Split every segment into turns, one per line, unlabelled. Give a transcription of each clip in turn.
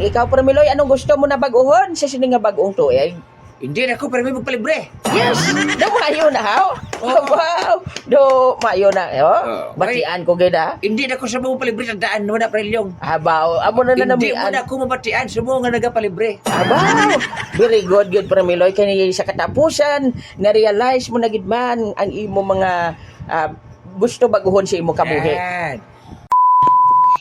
Ikaw, Permiloy, anong gusto mo na baguhon sa sini nga bagong tuig?
Hindi na ako para may magpalibre.
Yes! Do mayo na, ha?
Oo.
Wow! Do mayo na,
Oo.
oh? Batian ko gida.
Hindi na ako sa mga palibre sa daan mo na prelyong.
Abaw, amo na na
Hindi mo
namian.
na ako mabatian sa mga nga nagapalibre.
Abaw! Very good, good, Permiloy. Kani sa katapusan, na-realize mo na gid man ang imo mga ah, gusto baguhon sa imo kabuhi.
Yan.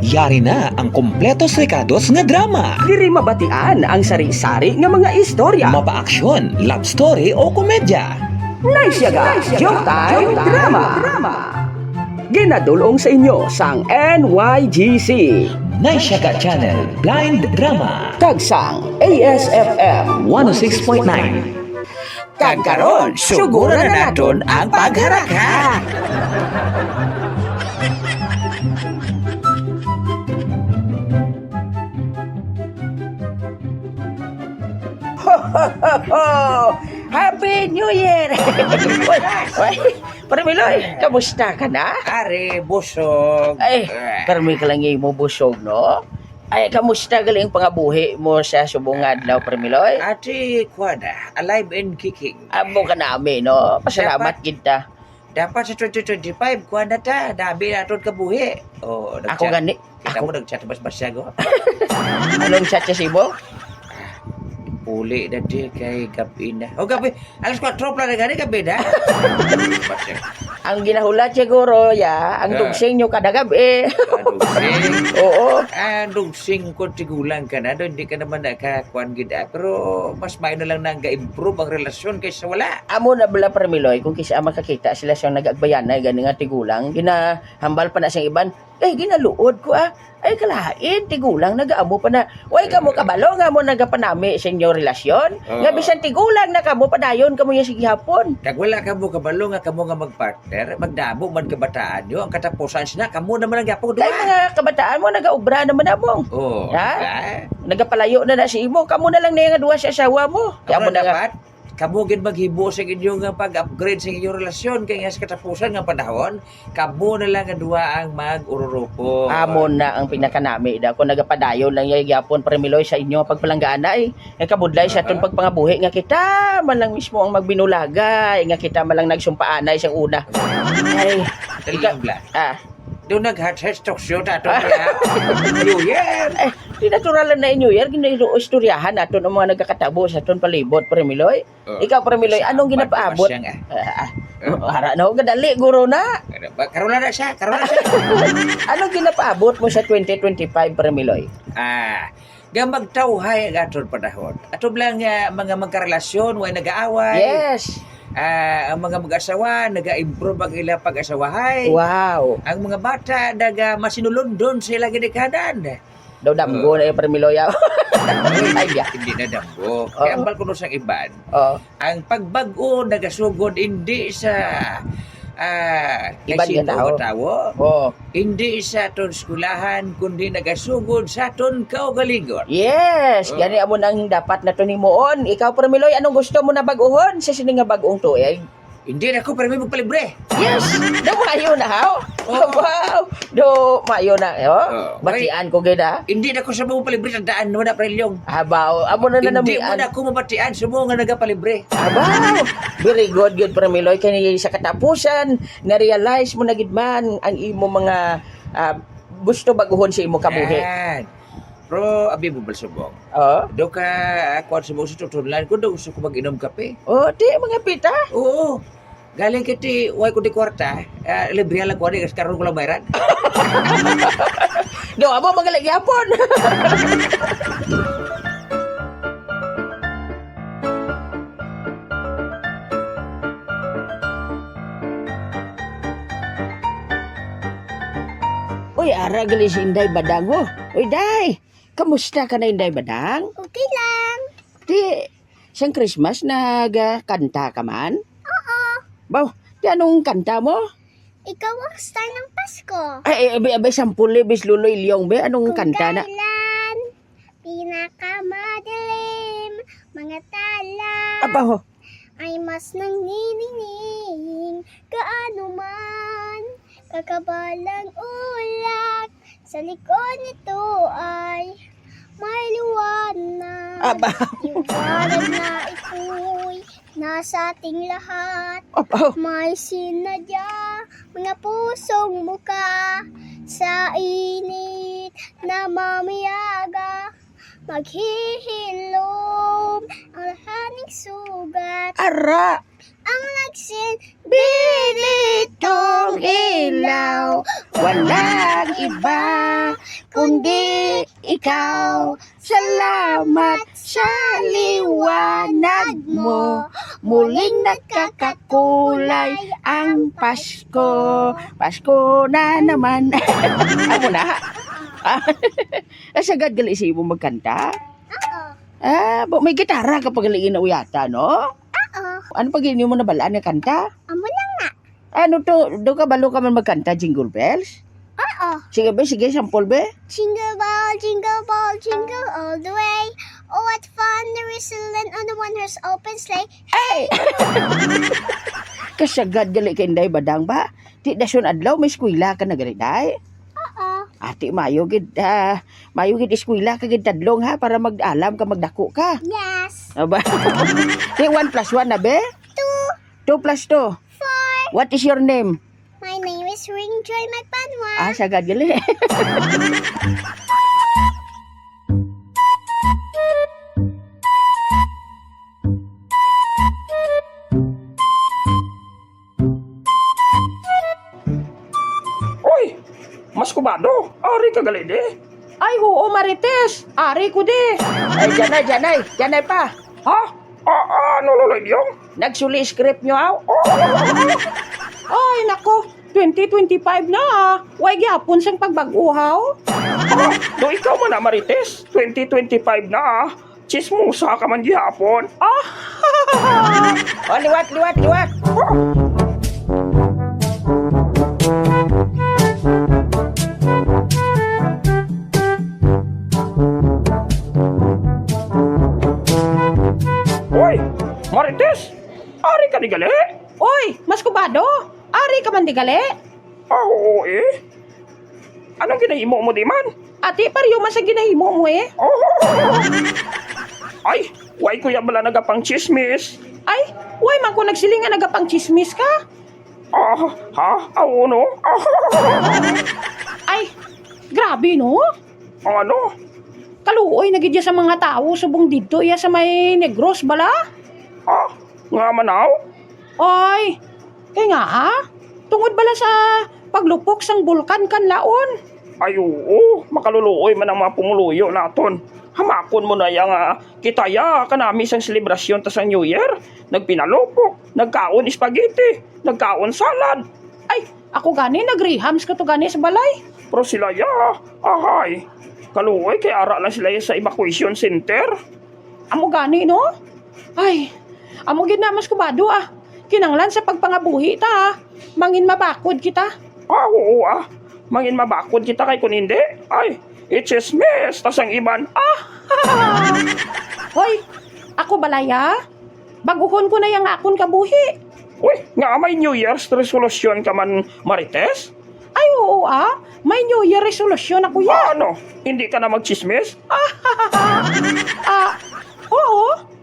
Yari na ang kompletos rekados nga drama.
Diri mabatian ang sari-sari nga mga istorya.
Mapa-aksyon, love story o komedya.
Nice yaga, joke time, drama. Ginadulong sa inyo sang NYGC.
Naisyaga Channel Blind Drama
Tagsang ASFM
106.9
Kagkaroon, suguro na naton ang pagharaka. Happy New Year! Parmiloy, kamusta ka na?
Are, busog.
Ay, karmi ka lang mo busog, no? Ay, kamusta galing pangabuhi mo sa subungad daw, Parmiloy?
Ate Kwada, alive and kicking.
Amo ka namin, no? Pasalamat kita.
Dapat sa 2025, kuha na ta. Dami na itong kabuhi. Oh,
Ako gani.
Kita
Ako,
mo nag-chat bas-basya ko.
anong chat siya si mo?
Uli na di kay gabi na. O gabi, alas 4 pala na gani gabi na.
Ang ginahulat siguro, ya, ang
Ah.
dugsing nyo kada gabi.
Adugsing.
Oo.
Adugsing ko tigulang ka na. doon, Hindi ka naman nakakuan gida. Pero mas may na lang na improve ang relasyon kaysa wala.
Amo na bala Parmiloy, kung kisa makakita sila siyang nagagbayan na gani nga tigulang, ginahambal pa na siyang iban, eh, ginaluod ko ah. Ay, kalahain, tigulang, nagaamo pa na. Way, kamo kabalo, nga mo nagapanami sa inyong relasyon.
Oo.
Nga bisan tigulang na kamo, padayon kamo yung sige hapon.
Kag wala ka mo kabalo nga kamo nga magpartner, magdamo man kabataan nyo, ang katapusan sina, kamo naman ang yapong
Dahil
duwa.
mga kabataan mo, nagaubra naman among.
Oh,
Ha?
ah.
Nagapalayo na na si imo, kamo na lang na nga duwa sa asawa mo.
Kamo
na
dapat kamo gid maghibo sa inyong nga pag-upgrade sa inyong relasyon kay nga sa katapusan nga panahon, kamo na lang nga duwa ang mag-ururupo.
amo na ang pinakanami da. Kung nagapadayon lang yung yapon Parmiloy sa inyo pagpalanggaan ay nga kabudlay sa atong pagpangabuhi nga kita man lang mismo ang magbinulagay nga kita man lang nagsumpaanay sa una. Ay
Dali
ika-
lang bla.
ah
Doon nag-heart talk show ta to New Year.
eh di natural na inyo year giniro istoryahan aton ang mga nagkakatabo sa aton palibot Parmiloy
Oh.
ikaw Parmiloy anong ginapaabot
Siya nga.
ah, ah, hara na ho gadali guro na
Karoon na siya, karoon na siya.
anong ginapaabot mo sa 2025 Parmiloy
ah, nga magtawhay ang aton panahon. Ato lang nga mga magkarelasyon, way nag-aaway.
yes
Ah, ang mga mag-asawa, nag-improve ang ilang pag-asawahay.
wow
Ang mga bata, naga masinulundon sa ilang ginikanan.
daw damgo na yung Parmiloy ah. ay ya
Hindi na dambo. Kaya ang balkono sa iban,
oh
ang pagbago nagasugod hindi sa ah
tao.
tawo
oh
hindi sa aton skulahan kundi nagasugod sa aton kaugalingon
Yes,
Oh.
gani amo nang dapat na tunimuon. Ikaw Permiloy, anong gusto mo na baguhon sa sini nga bagong tuig?
Hindi na ako para may magpalibre
Yes, do mayo na ha.
Oh.
Wow, do mayo na. Oh,
Oh.
batian ko gida.
hindi na ako sa mga palibre sa daan mo na prelyong
Habaw, amo na na
hindi mo na ako mabatian sa mga nga nagapalibre
Habaw, very good, good Permiloy. Kani sa katapusan, na-realize mo na gid man ang imo mga ah, gusto baguhon sa imo kabuhi.
Yan. Pero, abi mo balsubong.
Oh,
Do ka ako sa mga tutulan ko, do gusto ko mag-inom kape.
oh, di mga pita.
Oo. Galing kiti, way ko di kwarta. Uh, libre lang ko, di kasi karoon ko lang bayaran.
Do amo magaling yapon. Uy, ara gali si Inday Badang ho. Uy, Day, kamusta ka na Inday Badang?
Okay lang.
Di, Siyang Christmas nagkanta ka man? Baw, di anong kanta mo?
Ikaw ang star ng Pasko.
Ay, abay, abay, sampuli, bis luloy ilyong, be. Anong
Kung
kanta na?
kailan pinakamadilim mga tala
Aba, ho.
ay mas nanginginig kaano man kakabalang ulak sa likod nito ay may liwanag
Aba,
Liwanag na ito'y nasa ating lahat.
Aba,
may sinadya mga pusong muka. Sa init na mamiyaga maghihilom ang lahaning sugat.
Ara.
ang nagsin
Bilitong ilaw, walang iba, kundi ikaw. Salamat sa liwanag mo. Muling nagkakakulay ang Pasko. Pasko na naman. Ako na. Ah, Asagad gali si mo magkanta?
Oo.
Ah, bo, may gitara ka pag na uyata, no?
Oo.
Ano pag mo na balaan na kanta?
Amo lang na.
Ano to, do ka balo ka man magkanta Jingle Bells?
Oo.
Sige be, sige, sampol be.
Jingle ball, jingle ball, jingle all the way. Oh, what fun there is to land on the one horse open sleigh.
Ay! Kasagad gali kay Inday Badang ba? Ti dasyon adlaw may eskwela ka na gali day.
Oo.
Ati mayo gid ah, mayo gid eskwela ka gid tadlong ha para mag-alam ka magdako ka.
Yes.
Aba. Ti 1 plus 1 na be?
Two.
2 plus 2.
Four.
What is your name?
My name is Ringjoy Magbanwa.
Ah, sagad gali.
Oy! Mas kubado! Ari ka gali di!
Ay, oo, Marites. Ari ko di. Ay, janay, janay. Janay pa.
Ha? Ah, ah, ano loloy diyong?
Nagsuli script nyo, aw.
Ay, nako. 2025 na ah. Way gyapon sang pagbaguhaw.
Ah, do ikaw man na Marites! 2025 na ah! Chismusa ka man gihapon!
Ah,
O, liwat, liwat, liwat.
Oy! Marites! Ari ka di gali?
Oy, mas kubado. Ari ka man di gali.
Oo eh! Anong ginahimo mo di man?
Ati, pariyo man sa ginahimo mo eh.
Oh! Ay! Way kuya bala nagapang chismis!
Ay, way man ko nagsiling nga nagapang chismis ka.
Ah, ha? Awo no? Ah,
Ay, grabe no.
ang ano?
Kaluoy na gid ya sa mga tao subong didto iya sa may negros bala.
Ah, nga manaw?
Oy, kay nga ah. Tungod bala sa paglupok sang bulkan kan laon.
Ay, oo. Makaluluoy man ang mga pumuluyo naton. Hamakon mo na yung uh, kitaya kanami sang selebrasyon ta sang New Year. Nagpinalupok, nagkaon spaghetti, nagkaon salad.
Ay, ako gani nagrehams ka to gani sa balay.
Pero sila ya, ahay. Kaluoy kay ara lang sila sa evacuation center.
Amo gani no? Ay, amo gid na mas kubado ah. Kinanglan sa pagpangabuhi ta ah. Mangin mabakod kita.
Ah, oo ah. Mangin mabakod kita kay kun hindi. Ay, it's a mess. Tas ang iban, ah,
Hoy, ako balaya. Baguhon ko na yung akon kabuhi.
uy, nga may New Year's resolution ka man, Marites?
Ay oo ah, may New Year resolution ako ya.
Ah, ano? Hindi ka na magchismis?
Ah, oo.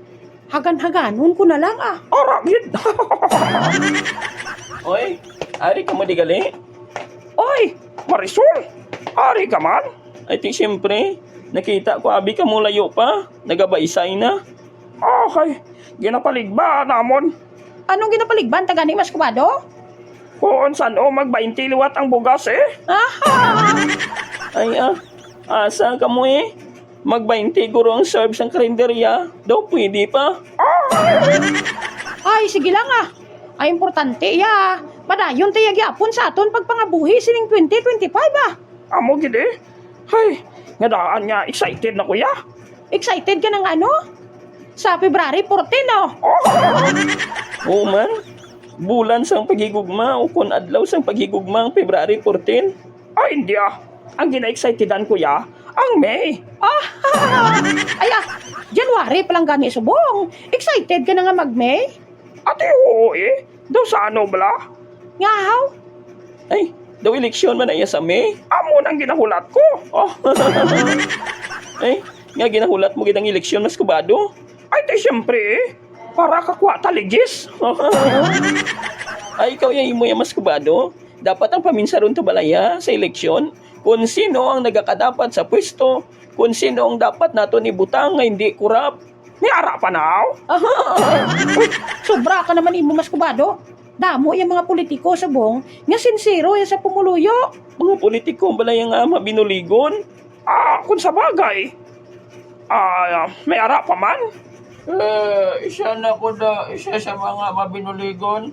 Hagan-haganon ko na lang ah.
Aragid! Oy, ari ka mo di gali? Oy, Marisol! Ari ka man? Ay ti siyempre, nakita ko abi ka mo layo pa. Nagabaisay na. Okay, ginapaligba namon.
Anong ginapaligban ta gani mas kubado?
Kung saan o mag-20 liwat ang bugas eh. Ay ah, asa ka mo eh? Mag-20 guro ang serve sa karinderya. Daw pwede pa.
Ay, sige lang ah. Ay, importante ya. Padayon tayo gyapon sa aton pagpangabuhi sining 2025 ah.
Amo gid eh. Hay, nga daan nga excited na kuya.
Excited ka ng ano? sa February 14, oh.
Oo man. Bulan sang paghigugma o kun adlaw sang paghigugma ang February 14. Ay, hindi ah. Ang gina-excitedan ko ya, ang May.
Ah, ay ah, January pa lang gani subong. Excited ka na nga mag-May?
Ate, oo eh. Daw sa ano bala?
Ngaw?
Ay, daw eleksyon man na iya sa May. Amo nang ginahulat ko. Oh. Ay, nga ginahulat mo gidang eleksyon mas kubado. Ay, te siyempre eh. Para kakuha taligis. Ay, ikaw yung imo yung mas kubado. Dapat ang paminsaron to balaya sa eleksyon kung sino ang nagakadapat sa pwesto, kung sino ang dapat nato ni butang nga hindi kurap. May ara pa now?
Sobra ka naman imo mas kubado. Damo yung mga politiko subong nga sincero yan sa pumuluyo.
Mga politiko ang balaya nga mabinuligon. Ah, kung sa bagay. Ah, may ara pa man. Eh, isa na ko da, isa sa mga mabinuligon.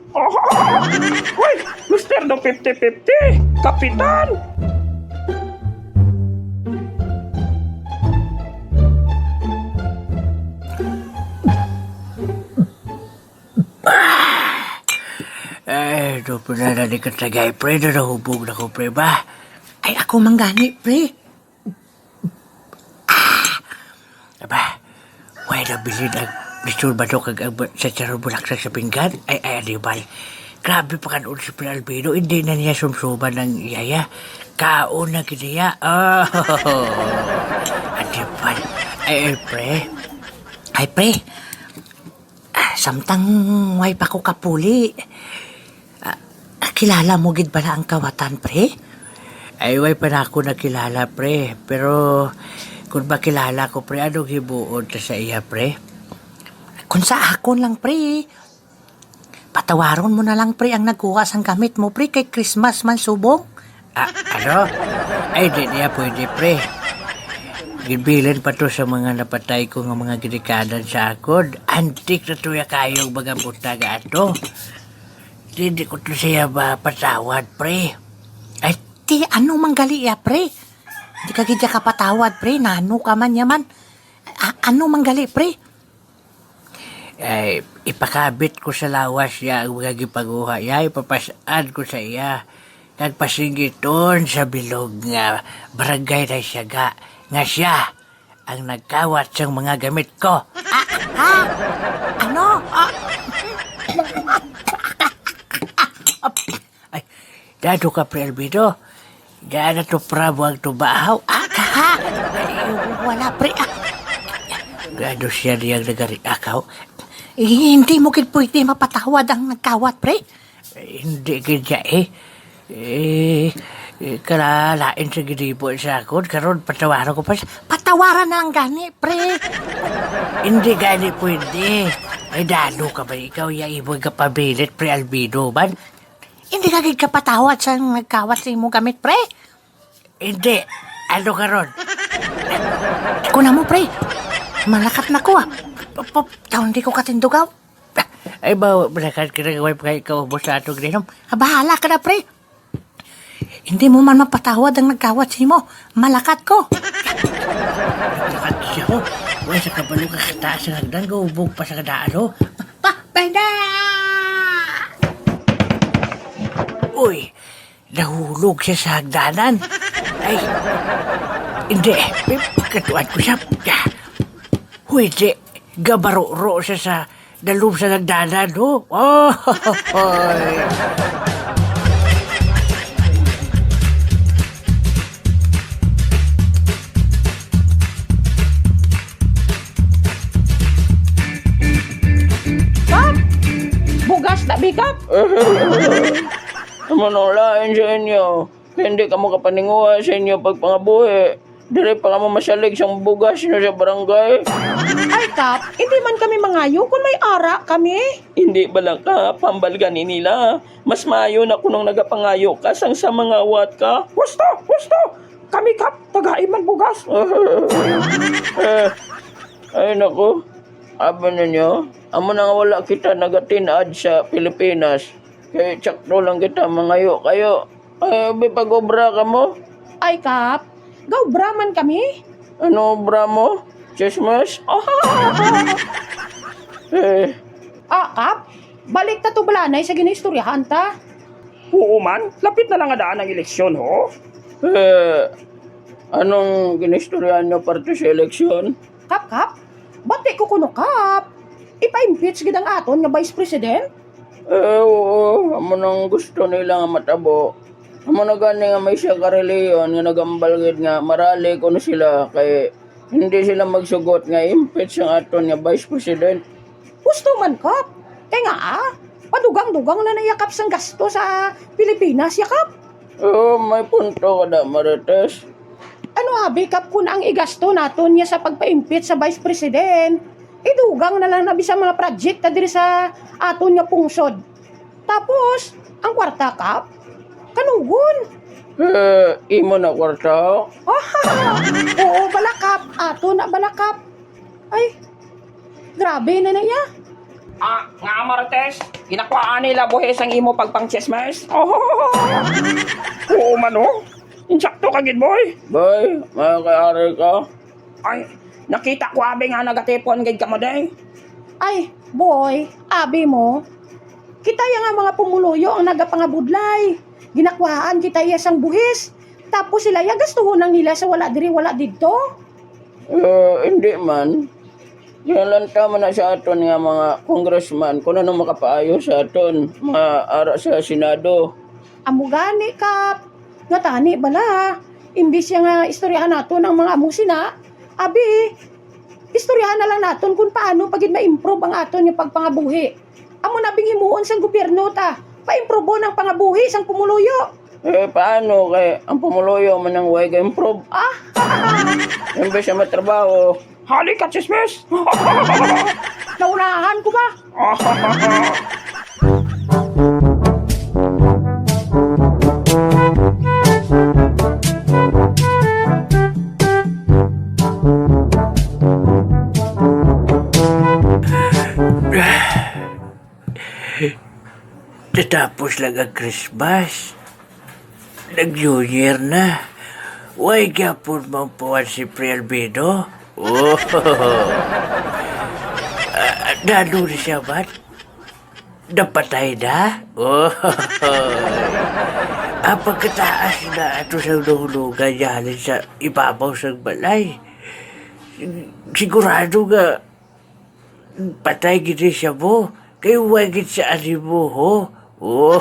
Uy, Mr. No 50-50, Kapitan!
Do po na na ka tagay, pre. Na nahubog na ko, pre ba? Ay, ako manggani, pre. Ah! Aba, way na bilhin ang Mr. Badok kag sa charong bulaksak sa pinggan. Ay, ay, adibal. Grabe pa kanoon si Pre Albino. Hindi na niya sumsuban ng yaya. Kaon na kinaya. Oh, adibal. Ay, ay, pre. Ay, pre. Ah, Samtang way pa ko kapuli. Kilala mo gid bala ang kawatan, pre? Ay, way pa na ako nakilala, pre. Pero, kung ba kilala ko, pre, anong hibuod ta sa iya, pre? Kung sa akon lang, pre. Patawaron mo na lang, pre, ang nagkuha sang gamit mo, pre, kay Christmas man subong. Ah, ano? Ay, di niya pwede, pre. Gibilin pa to sa mga napatay ko nga mga ginikanan sa akon. Antik na tuya kayong mga butaga ato. Hindi ko to siya ba patawad, pre? Ay, ti, ano manggali ya, pre? Hindi ka gidya ka patawad, pre. Nano ka man yaman. A- ano manggali, pre? Ay, ipakabit ko sa lawas ya ang mga gipaguha ya. Ipapasaan ko sa iya. Nagpasinggiton sa bilog nga barangay na siya ga. Nga siya ang nagkawat sa mga gamit ko. Ah, ha? Ano? Ah, Ay, dado ka, Pre Albedo. Dada to prabo ang tubahaw. Ah, kaha! Wala, Pre. Ah. Dado siya niyang nagariakaw. Eh, hindi mo kid pwede mapatawad ang nagkawat, Pre. Eh, hindi kidya eh. Eh, eh, kalalain sa ginipo sa akon, karon patawaran ko pa siya. Patawaran na lang gani, pre. Hindi gani pwede. Ay, dalo ka ba ikaw, ya iboy ka pabilit, pre Albino, ban? Hindi ka gid kapatawad sa nagkawat sa imong gamit, pre? Hindi. Ano ka ron? Kuna mo, pre. Malakat na ko, ah. Taon di ko katindugaw. Ay, ba, malakat ka na gawin pa ikaw mo sa atong grinom. Bahala ka na, pre. Hindi mo man mapatawad ang nagkawat sa mo. Malakat ko. Malakat siya ko. Uy, sa kabalo ka kataas sa hagdan, gubog pa sa kadaalo. Pa, pwede! Uy, nahulog siya sa hagdanan. Ay, hindi. Katuan ko siya. Uy, di. Gabaro-ro siya sa dalub sa hagdanan, oh. Oh, hoy.
Bugas na bikap!
Naman ang lain sa inyo. Hindi ka mo kapaninguha sa inyo pagpangabuhi. Dire pa mo masalig sa bugas nyo sa barangay.
Ay, Kap, hindi man kami mangayo kung may ara kami.
Hindi bala ka, pambalgan ni nila. Mas maayo na kunong nagapangayo ka sang sa mga awat ka. Gusto, gusto! Kami kap, tagain man bugas. eh, ay naku, aba ninyo, amo na nga wala kita nagatinad sa Pilipinas. Kaya tsakto lang kita mangayo kayo. Ay, may pag-obra ka mo?
Ay, Kap, gaw braman kami.
Ano obra mo? Chismis? Eh,
Ah, Kap, balik ta to balanay sa ginistoryahan ta.
oo man, lapit na lang nga daan ang eleksyon ho. Eh, anong ginistoryahan nyo parte sa eleksyon?
Kap, Kap, bati ko kuno Kap. Ipa-impeach gid ang aton nga Vice President?
Eh, oo, amo nang gusto nila nga matabo. Amo na gani nga may siya kareliyon nga nagambal gid nga marali kuno sila kay hindi sila magsugot nga impeach ang aton nga vice president.
Gusto man, Kap. Kaya nga ah, padugang-dugang na nayakap sang gasto sa Pilipinas, yakap.
Oo, may punto ka da, Marites.
Ano abi, Kap, kung ang igasto naton niya sa pagpa-impeach sa Vice President, idugang na lang nabi sa mga project na diri sa aton nga pungsod. Tapos, ang kwarta, Kap, kanugon.
Eh, imo na kwarta.
Oo, balakap. Ato na balakap. Ay, grabe na na iya.
Ah, nga Marites, ginakwaan nila buhes ang imo pagpang chismes. Oh, oo man oh. Insakto ka gid boy. Boy, makakayari ka. Ay, nakita ko abi nga nagatipon gid ka mo day.
Ay, boy, abi mo, kita ya nga mga pumuluyo ang nagapangabudlay. Ginakwaan kita sang buhis. Tapos sila ya gastuhon nang nila sa wala diri wala didto.
Eh, hindi man. Ginalanta man na sa aton nga mga congressman kung ano makapaayo sa aton mga ara sa Senado.
Amo gani kap. Nga tani bala. Imbis nga istoryahan naton ang mga amusina, abi, istoryahan na lang naton kung paano pagid ma-improve ang aton yung pagpangabuhi. Amo na bing himuon sang gobyerno ta. Pa-improve ng pangabuhi sang pumuluyo.
Eh, paano kay ang pumuloyo man ang way improve? Ah! Imbes na matrabaho. Hali ka, chismes!
Naunahan ko ba?
Tatapos lang ang Christmas. Nag-New Year na. Huwag yapon mong puwan si Pre Albedo. Oh! Ah, Nandun siya ba? Napatay na? Oh! Ang pagkataas na ito sa nahulugan yanin sa ibabaw sa balay. Sigurado nga patay gini siya mo. Kayo wagit sa animo, ho? Oh.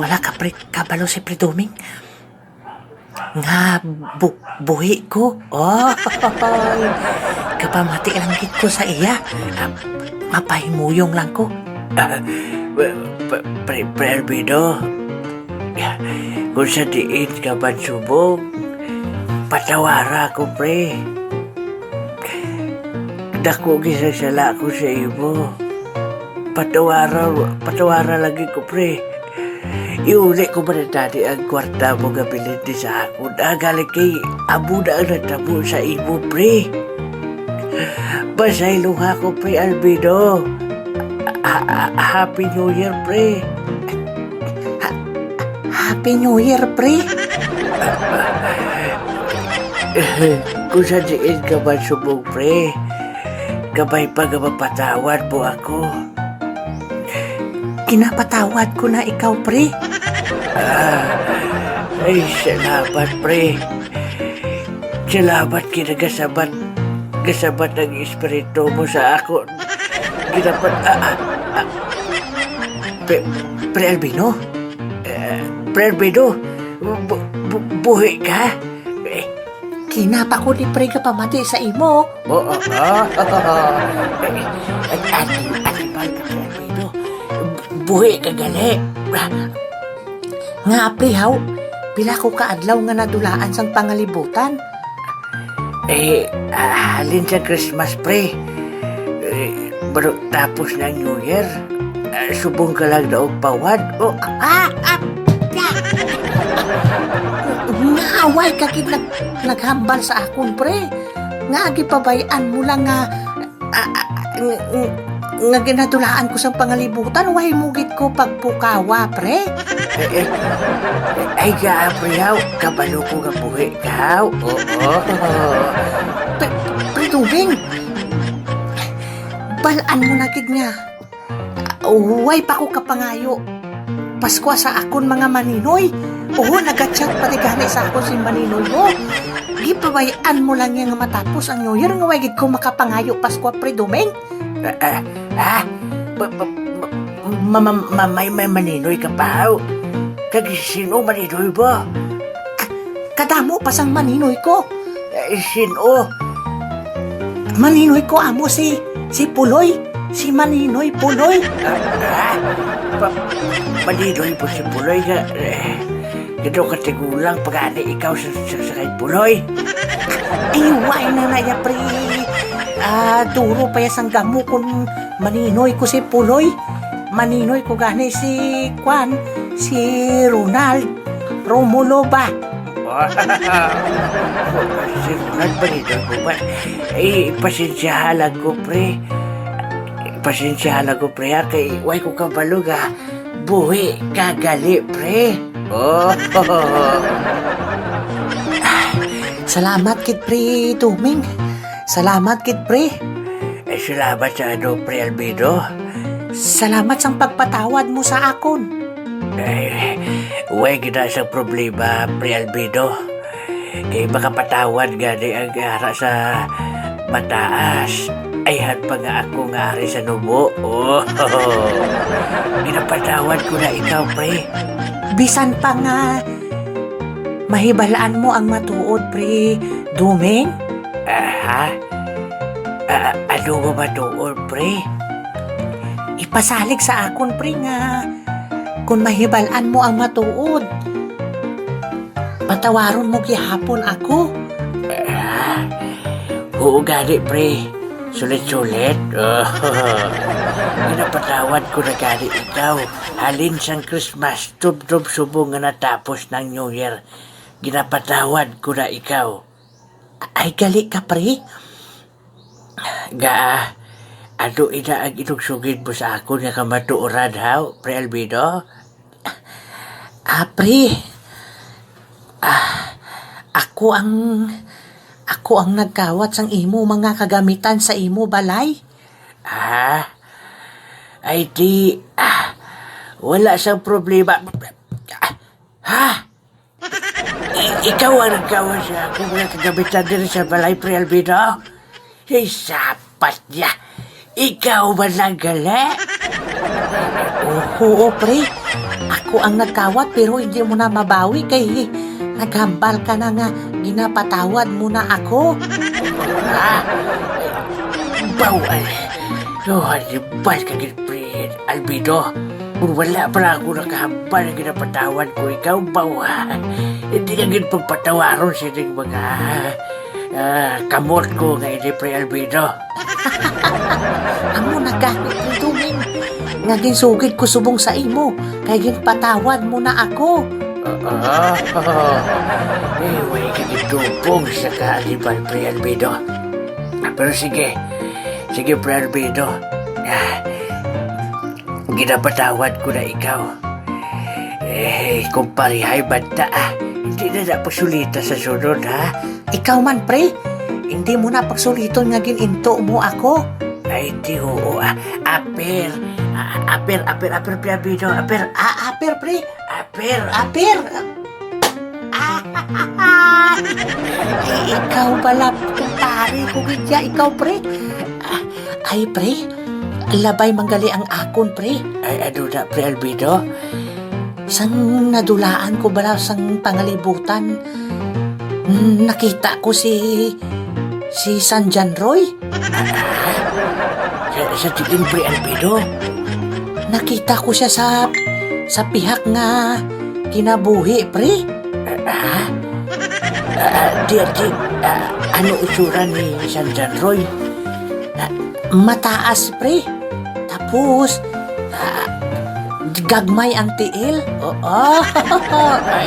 Wala ka pre, kabalo si Predoming. Nga, bu buhi ko. Oh, kapamati lang git ko sa iya. Ah, mapahimuyong lang ko. Pre, pre, Albedo. Kung sa diin ka ba subong, patawara ko, pre. Dako gisasala ko sa imo. Patawara, patawara lagi ko, pre. Iuli ko ba na dati ang kwarta mo gabilin di sa ako na galing kay abo na ang natabo sa imo, pre. Pasaylo nga ko, pre, Albedo. Ha- ha- Happy New Year, pre. Ha- Happy New Year, pre. Kung sa diin ka man subong, pre, kabay pa mapatawad mo ako. Kinapatawad ko na ikaw, pre. Ah, ay, salamat, pre. Salamat kinagasabat. Gasabat ang espiritu mo sa ako. Ginapat, ah, ah, ah. Pre, pre Albino? Eh, pre Albino? Bu, bu, buhi ka? Eh, Kinapa ko ni pre ka pamati sa imo. Oo, oo, oo. At ating pre Albino. Buhi ka gali. Nga pre haw, pila ko kaadlaw nga nadulaan sang pangalibutan. Eh, halin sa Christmas pre. Eh, baro tapos ng New Year. Ah, subong ka lang daw pawad. Oh, ah, ah. Naaway ka kit nag, naghambal sa akon pre. Nga agi pabayaan mo lang nga ah, ah, ng- ng- nga ginadulaan ko sa pangalibutan, way mugit ko pagpukawa, pre. Eh, eh, eh, ay ga, prehaw, kabalo ko nga buhi, kaw. Oo. Pre, pre, tubing. Balaan mo na gid nga. Way pa ko kapangayo. Pasko sa akon mga maninoy. Oo, nagachat pa gani sa akon si maninoy mo. Gipabayaan mo lang yan nga matapos ang New Year nga way gid ko makapangayo Pasko pre Domeng. Ah, ah, ah, ba- ba- ba- ma- ma- ma- may maninoy ka pa. Kag sino maninoy ba? kadamo pa sang maninoy ko. Eh, sino? Maninoy ko amo si si Puloy. Si Maninoy Puloy. Ah, ah, pa- Maninoy po si Puloy ka. Eh, Gado ka tigulang pag-ani ikaw sa, sa, sa kay Puloy. Ay, na na ya, pre. Ah, duro pa ya sang gamo kung maninoy ko si Puloy. Maninoy ko gani si Kwan, si Ronald Romulo ba? si Ronald ba nito ko ba? Eh, pasensyahalan ko, pre. Pasensyahalan ko, pre, ha? Kay, way ko kabalog, ha? Buhi, kagali, pre. Oh, Salamat kit pre Tuming. Salamat kit pre. Eh, salamat sa ano, pre Albedo. Salamat sa pagpatawad mo sa akon. Eh, way gina sa problema, pre Albedo. Kay makapatawad gani ang ara sa mataas. Ay, hat pa nga ako nga ari sa nubo. Oh, ginapatawad ko na ikaw, pre. Bisan pa nga, mahibalaan mo ang matuod, pre. Duming? Aha. Ah, ano mo matuod, pre? Ipasalig sa akon, pre, nga. Kung mahibalaan mo ang matuod. Patawaron mo gihapon ako. Ah, oo, gani, pre. Sulit-sulit. Oh, Ginapatawad ko na gani ikaw. Halin sang Christmas, tub-tub subo nga natapos ng New Year. Ginapatawad ko na ikaw. Ay, gali ka, pre. Ga, ano ina ang inugsugid mo sa ako nga kamatuoran, ha, pre Albedo? Ah, pre. Ah, ako ang... Ako ang nagkawat sang imo mga kagamitan sa imo balay. Ah, ay di, ah, wala siyang problema. Ah, ha? Ikaw ang nagkawat sa ako mga kagamitan din sa balay, Pre Albino? Ay, sapat niya. Ikaw ba naggali? Oo, pre. Ako ang nagkawat pero hindi mo na mabawi kay naghambal ka na nga ginapatawad mo na ako. Ah, bawal. Oh, halimbal ka gid, pre. Albido. Kung wala pa ako nakahambal na ginapatawad ko, ikaw bawa. Hindi ka gid pagpatawaron sa inyong mga ah, kamot ko nga hindi, pre Albido. Amo na gamit ni Tuming. Nga ginsugid ko subong sa imo. Kay ginpatawad mo na ako. Ah, eh, way ka gitupong sa kaaliban, Pre Albedo. Pero sige, sige, Pre Albedo. Ah, ginapatawad ko na ikaw. Eh, kung parihay banta, ah, hindi na napagsulita sa sunod, ha? Ikaw man, Pre. Hindi mo na pagsuliton nga gininto mo ako. Ay, di oo. Ah, aper. Aper, aper, aper, Albedo. Aper. Ah, aper, Pre. Aper, aper. Ah, ikaw pala, pare ko gidya, ikaw, pre. Ay, pre, labay manggali ang akon, pre. Ay, ano na, pre Albedo? Sang nadulaan ko bala sang pangalibutan, nakita ko si si San John Roy. Ah, sa, sa tingin, pre Albedo? Nakita ko siya sa sa pihak nga kinabuhi, pre. Ah, ah, di, di, ah, ano itsura ni San John Roy? Ah, mataas, pre. Tapos, ah, gagmay ang tiil. Oo. Ay,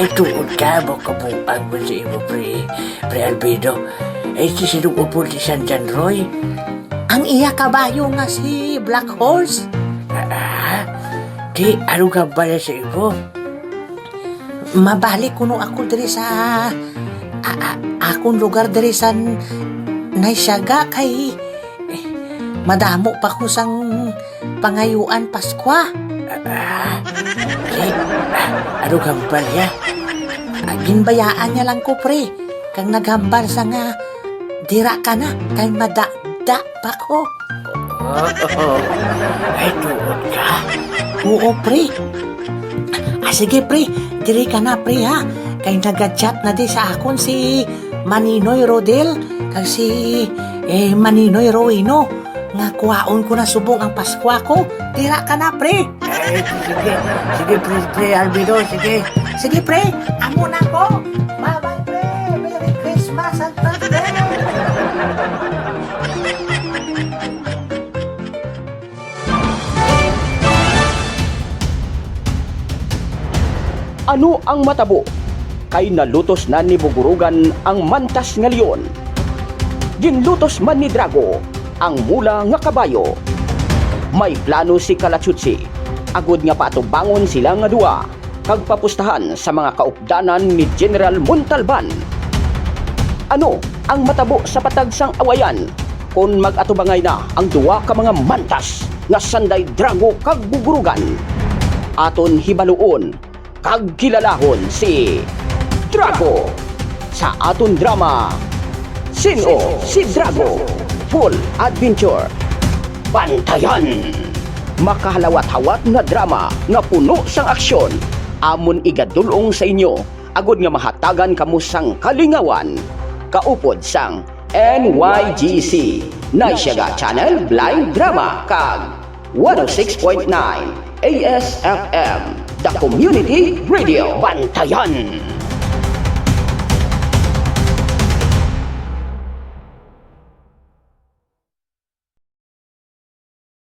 ay, tuod ka mo kabuang mo sa imo, pre. Pre Albedo. Ay, si sinuupod ni San John Roy. Ang
iya kabayo nga si Black Horse. Ah, di, ano ka ba sa ibo? Mabalik kuno ako diri sa a, a- akong lugar diri sa Naisyaga kay madamo pa ko sang pangayuan Paskwa. Ah, ano ka ba ya? Ginbayaan niya lang ko pre. Kang naghambal sa nga dira ka na kay madakda pa ko. Oo, ay tuod ka. Oo, pre. Ah, sige, pre. Diri ka na, pre, ha? Kay nag-chat na di sa akon si Maninoy Rodel kag si eh, Maninoy Rowino. Nga kuhaon ko na subong ang Paskwa ko. Tira ka na, pre. Eh, sige, sige, pre, pre, Albedo, sige. Sige, pre, amo na ko. Bye-bye, pre. Merry Christmas and birthday.
Ano ang matabo? Kay nalutos na ni Bugurugan ang mantas nga leon. Ginlutos man ni Drago ang mula nga kabayo. May plano si Kalachutsi. Agod nga patubangon sila nga duwa kag papustahan sa mga kaupdanan ni General Montalban. Ano ang matabo sa patagsang awayan kung mag-atubangay na ang duwa ka mga mantas nga sanday Drago kag Bugurugan? Aton hibaluon kag kilalahon si Drago sa aton drama Sino si Drago Full Adventure. Bantayan! Makahalawat-hawat nga drama nga puno sang aksyon. Amon igadulong sa inyo. Agod nga mahatagan kamo sang kalingawan. Kaupod sang NYGC Naisyaga Channel Blind Drama kag 106.9 ASFM The Community Radio. Bantayan